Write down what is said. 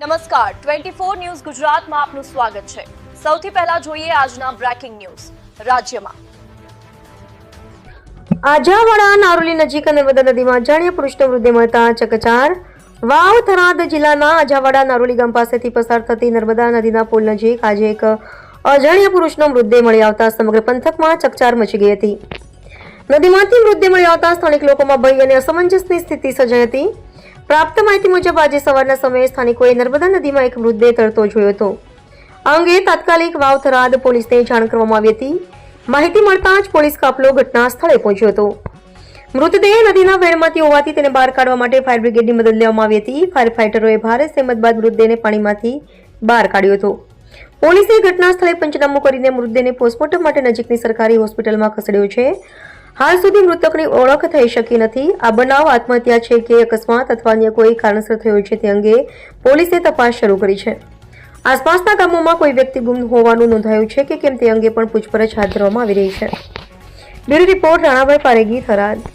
નમસ્કાર. Twenty four news ગુજરાતમાં આપનું સ્વાગત છે. સૌથી પહેલા જોઈએ આજના બ્રેકિંગ ન્યૂઝ. રાજ્યમાં. આજાવાડા નારોલી નજીક નર્મદા નદીમાં અજાણ્યા પુરુષનો મૃતદેહ મળતા ચકચાર. વાવ થરાદ જિલ્લાના આજાવાડા નારોલી ગામ પાસેથી પસાર થતી નર્મદા નદીના પુલ નજીક આજે એક અજાણ્યા પુરુષનો મૃતદેહ મળી આવતા સમગ્ર પંથકમાં ચકચાર મચી ગઈ હતી. નદીમાંથી મૃતદેહ મળી આવતા સ્થાનિક લોકોમાં ભય અને અસમંજસની સ્થિતિ સર્જાઈ હતી. પ્રાપ્ત માહિતી મુજબ આજે સવારના સમયે સ્થાનિકોએ નર્મદા નદીમાં એક મૃતદેહ તરતો જોયો હતો. આ અંગે તાત્કાલિક વાવ થરાદ પોલીસને જાણ કરવામાં આવી હતી. માહિતી મળતા જ પોલીસ કાફલો ઘટના સ્થળે પહોંચ્યો હતો. મૃતદેહ નદીના વેરમાંથી હોવાથી તેને બહાર કાઢવા માટે ફાયર બ્રિગેડની મદદ લેવામાં આવી હતી. ફાયર ફાઇટરોએ ભારે સહેમત બાદ મૃતદેહને પાણીમાંથી બહાર કાઢ્યો હતો. પોલીસે ઘટના સ્થળે પંચનામું કરીને મૃતદેહને પોસ્ટમોર્ટમ માટે નજીકની સરકારી હોસ્પિટલમાં ખસેડ્યો છે. હાલ સુધી મૃતકની ઓળખ થઈ શકી નથી. આ બનાવ આત્મહત્યા છે કે અકસ્માત અથવા અન્ય કોઈ કારણસર થયો છે તે અંગે પોલીસે તપાસ શરૂ કરી છે. આસપાસના ગામોમાં કોઈ વ્યક્તિ ગુમ હોવાનું નોંધાયું છે કે કેમ તે અંગે પણ પૂછપરછ હાથ ધરવામાં આવી રહી છે. Bureau report Ranabhai Paregi, Tharad.